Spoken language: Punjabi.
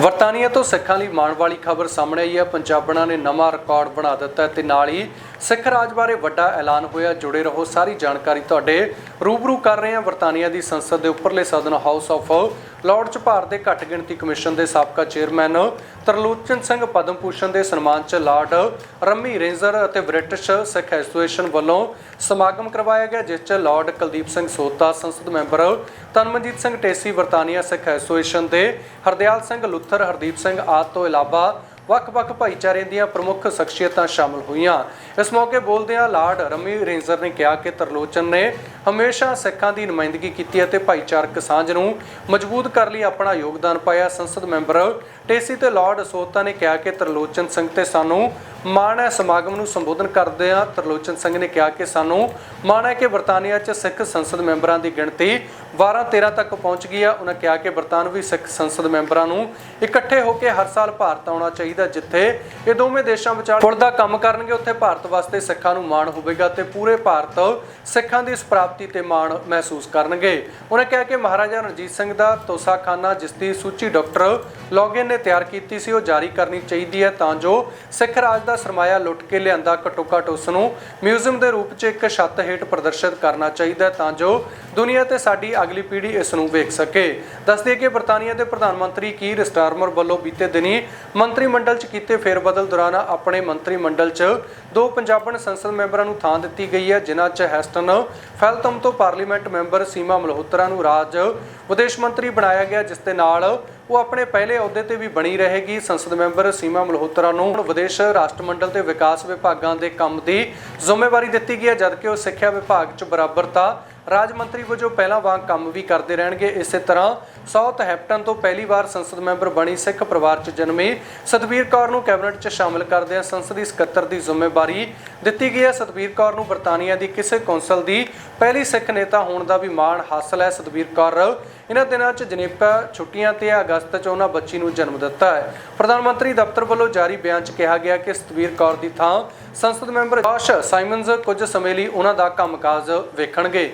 ਵਰਤਾਨੀਆ ਤੋਂ ਸਿੱਖਾਂ ਲਈ ਮਾਣ ਵਾਲੀ ਖਬਰ ਸਾਹਮਣੇ ਆਈ ਹੈ। ਪੰਜਾਬਣਾਂ ਨੇ ਨਵਾਂ ਰਿਕਾਰਡ ਬਣਾ ਦਿੱਤਾ ਹੈ ਤੇ ਨਾਲ ਹੀ ਸਿੱਖ ਰਾਜ ਬਾਰੇ ਵੱਡਾ ਐਲਾਨ ਹੋਇਆ। ਜੁੜੇ ਰਹੋ ਸਾਰੀ ਜਾਣਕਾਰੀ ਤੁਹਾਡੇ ਰੂਬਰੂ ਕਰ ਰਹੇ ਹਾਂ। ਵਰਤਾਨੀਆ ਦੀ ਸੰਸਦ ਦੇ ਉੱਪਰਲੇ ਸਦਨ ਹਾਊਸ ਆਫ ਲਾਰਡ ਚ ਭਾਰਤ ਦੇ ਘੱਟ ਗਿਣਤੀ ਕਮਿਸ਼ਨ ਦੇ ਸਾਬਕਾ ਚੇਅਰਮੈਨ ਤਰਲੋਚਨ ਸਿੰਘ ਪਦਮ ਭੂਸ਼ਣ ਦੇ ਸਨਮਾਨ ਚ ਲਾਰਡ ਰੰਮੀ ਰੇਂਜਰ ਅਤੇ ਬ੍ਰਿਟਿਸ਼ ਸਿੱਖ ਐਸੋਸੀਏਸ਼ਨ ਵੱਲੋਂ ਸਮਾਗਮ ਕਰਵਾਇਆ ਗਿਆ, ਜਿਸ ਚ ਲਾਰਡ ਕੁਲਦੀਪ ਸਿੰਘ ਸੋਤਾ, ਸੰਸਦ ਮੈਂਬਰ ਤਨਮਨਜੀਤ ਸਿੰਘ ਟੇਸੀ, ਵਰਤਾਨੀਆ ਸਿੱਖ ਐਸੋਸੀਏਸ਼ਨ ਦੇ ਹਰਦਿਆਲ ਸਿੰਘ ਲੁੱਥਰ ਹਰਦੀਪ ਸਿੰਘ ਆਦਿ ਤੋਂ ਇਲਾਵਾ ਵੱਖ-ਵੱਖ ਭਾਈਚਾਰੇ ਦੀਆਂ ਪ੍ਰਮੁੱਖ ਸ਼ਖਸੀਅਤਾਂ ਸ਼ਾਮਲ ਹੋਈਆਂ। ਇਸ ਮੌਕੇ ਬੋਲਦਿਆਂ ਲਾਰਡ ਰਮੀ ਰੇਂਜਰ ਨੇ ਕਿਹਾ ਕਿ ਤਰਲੋਚਨ ਨੇ ਹਮੇਸ਼ਾ ਸਿੱਖਾਂ ਦੀ ਨੁਮਾਇੰਦਗੀ ਕੀਤੀ ਅਤੇ ਭਾਈਚਾਰਕ ਸਾਂਝ ਨੂੰ ਮਜ਼ਬੂਤ ਕਰਨ ਲਈ ਆਪਣਾ ਯੋਗਦਾਨ ਪਾਇਆ। ਸੰਸਦ ਮੈਂਬਰ ਟੇਸੀ ਤੇ ਲਾਰਡ ਸੋਤਾ ਨੇ ਕਿਹਾ ਕਿ ਤਰਲੋਚਨ ਸਿੰਘ ਤੇ ਸਾਨੂੰ ਮਾਣ ਹੈ, ਸਮਾਗਮ ਨੂੰ ਸੰਬੋਧਨ ਕਰਦਿਆਂ ਤਰਲੋਚਨ ਸਿੰਘ ਨੇ ਕਿਹਾ ਕਿ ਸਾਨੂੰ ਮਾਣ ਹੈ ਕਿ ਬਰਤਾਨੀਆ 'ਚ ਸਿੱਖ ਸੰਸਦ ਮੈਂਬਰਾਂ ਦੀ ਗਿਣਤੀ 12 13 ਤੱਕ ਪਹੁੰਚ ਗਈ ਆ। ਉਹਨਾਂ ਕਿਹਾ ਕਿ ਬਰਤਾਨਵੀ ਸਿੱਖ ਸੰਸਦ ਮੈਂਬਰਾਂ ਨੂੰ ਇਕੱਠੇ ਹੋ ਕੇ ਹਰ ਸਾਲ ਭਾਰਤ ਆਉਣਾ ਚਾਹੀਦਾ, ਜਿੱਥੇ ਇਹ ਦੋਵੇਂ ਦੇਸ਼ਾਂ ਵਿਚਾਰ ਪੁਲ ਦਾ ਕੰਮ ਕਰਨਗੇ, ਉੱਥੇ ਭਾਰਤ ਵਾਸਤੇ ਸਿੱਖਾਂ ਨੂੰ ਮਾਣ ਹੋਵੇਗਾ ਤੇ ਪੂਰੇ ਭਾਰਤ ਸਿੱਖਾਂ ਦੀ ਇਸ ਪ੍ਰਾਪਤੀ ਤੇ ਮਾਣ ਮਹਿਸੂਸ ਕਰਨਗੇ। ਉਹਨਾਂ ਕਿਹਾ ਕਿ ਮਹਾਰਾਜਾ ਰਣਜੀਤ ਸਿੰਘ ਦਾ ਤੋਸਾਖਾਨਾ, ਜਿਸ ਦੀ ਸੂਚੀ ਡਾਕਟਰ ਲੋਗਿਨ ਨੇ ਤਿਆਰ ਕੀਤੀ ਸੀ, ਉਹ ਜਾਰੀ ਕਰਨੀ ਚਾਹੀਦੀ ਹੈ, ਤਾਂ ਜੋ ਸਿੱਖ ਰਾਜ ਦਾ ਸਰਮਾਇਆ ਲੁੱਟ ਕੇ ਲਿਆਂਦਾ ਘੱਟੋ ਘੱਟ ਉਸ ਨੂੰ। ਮਿਊਜ਼ੀਅਮ ਦੇ ਰੂਪ 'ਚ ਇੱਕ ਛੱਤ ਹੇਠ ਪ੍ਰਦਰਸ਼ਿਤ ਕਰਨਾ ਚਾਹੀਦਾ ਤਾਂ ਜੋ ਦੁਨੀਆ ਤੇ ਸਾਡੀ ਅਗਲੀ ਪੀੜ੍ਹੀ ਇਸ ਨੂੰ ਵੇਖ ਸਕੇ। ਦੱਸਦੇ ਕਿ ਬਰਤਾਨੀਆ ਦੇ ਪ੍ਰਧਾਨ ਮੰਤਰੀ ਕੀਰ ਸਟਾਰਮਰ ਵੱਲੋਂ ਬੀਤੇ ਦਿਨੀ ਮੰਤਰੀ ਮੰਡਲ 'ਚ ਕੀਤੇ ਫੇਰਬਦਲ ਦੌਰਾਨ ਆਪਣੇ ਮੰਤਰੀ ਮੰਡਲ 'ਚ ਦੋ ਪੰਜਾਬਣ ਸੰਸਦ ਮੈਂਬਰਾਂ ਨੂੰ ਥਾਂ ਦਿੱਤੀ ਗਈ ਹੈ, ਜਿਨ੍ਹਾਂ 'ਚ ਹੈਸਟਨ ਫੈਲਤਮ ਤੋਂ ਪਾਰਲੀਮੈਂਟ ਮੈਂਬਰ ਸੀਮਾ ਮਲਹੋਤਰਾ ਨੂੰ ਰਾਜ ਵਿਦੇਸ਼ ਮੰਤਰੀ ਬਣਾਇਆ ਗਿਆ, ਜਿਸ ਦੇ ਨਾਲ ਉਹ ਆਪਣੇ ਪਹਿਲੇ ਅਹੁਦੇ ਤੇ ਵੀ ਬਣੀ ਰਹੇਗੀ। ਸੰਸਦ ਮੈਂਬਰ ਸੀਮਾ ਮਲਹੋਤਰਾ ਨੂੰ ਹੁਣ ਵਿਦੇਸ਼ ਰਾਸ਼ਟਰਮੰਡਲ ਤੇ ਵਿਕਾਸ ਵਿਭਾਗਾਂ ਦੇ ਕੰਮ ਦੀ ਜ਼ਿੰਮੇਵਾਰੀ ਦਿੱਤੀ ਗਈ ਹੈ, ਜਦਕਿ ਉਹ ਸਿੱਖਿਆ ਵਿਭਾਗ 'ਚ ਬਰਾਬਰਤਾ ਰਾਜ ਮੰਤਰੀ ਵਜੋਂ ਪਹਿਲਾਂ ਵਾਂਗ ਕੰਮ ਵੀ ਕਰਦੇ ਰਹਿਣਗੇ। ਇਸੇ ਤਰ੍ਹਾਂ ਸਾਊਥ ਹੈਪਟਨ ਤੋਂ ਪਹਿਲੀ ਵਾਰ ਸੰਸਦ ਮੈਂਬਰ ਬਣੀ ਸਿੱਖ ਪਰਿਵਾਰ 'ਚ ਜਨਮੇ ਸਤਵੀਰ ਕੌਰ ਨੂੰ ਕੈਬਨਿਟ 'ਚ ਸ਼ਾਮਲ ਕਰਦਿਆਂ ਸੰਸਦੀ ਸਕੱਤਰ ਦੀ ਜ਼ਿੰਮੇਵਾਰੀ ਦਿੱਤੀ ਗਈ ਹੈ। ਸਤਵੀਰ ਕੌਰ ਨੂੰ ਬਰਤਾਨੀਆ ਦੀ ਕਿਸੇ ਕੌਂਸਲ ਦੀ ਪਹਿਲੀ ਸਿੱਖ ਨੇਤਾ ਹੋਣ ਦਾ ਵੀ ਮਾਣ ਹਾਸਲ ਹੈ। ਸਤਵੀਰ ਕੌਰ ਇਹਨਾਂ ਦਿਨਾਂ 'ਚ ਜਨੇਪਾ ਛੁੱਟੀਆਂ ਤੇ ਅਗਸਤ 'ਚ ਉਹਨਾਂ ਬੱਚੀ ਨੂੰ ਜਨਮ ਦਿੱਤਾ ਹੈ। ਪ੍ਰਧਾਨ ਮੰਤਰੀ ਦਫ਼ਤਰ ਵੱਲੋਂ ਜਾਰੀ ਬਿਆਨ 'ਚ ਕਿਹਾ ਗਿਆ ਕਿ ਸਤਵੀਰ ਕੌਰ ਦੀ ਥਾਂ ਸੰਸਦ ਮੈਂਬਰ ਜੋਸ਼ ਸਾਈਮਨਜ਼ ਕੁਝ ਸਮੇਂ ਲਈ ਉਹਨਾਂ ਦਾ ਕੰਮਕਾਜ ਵੇਖਣਗੇ।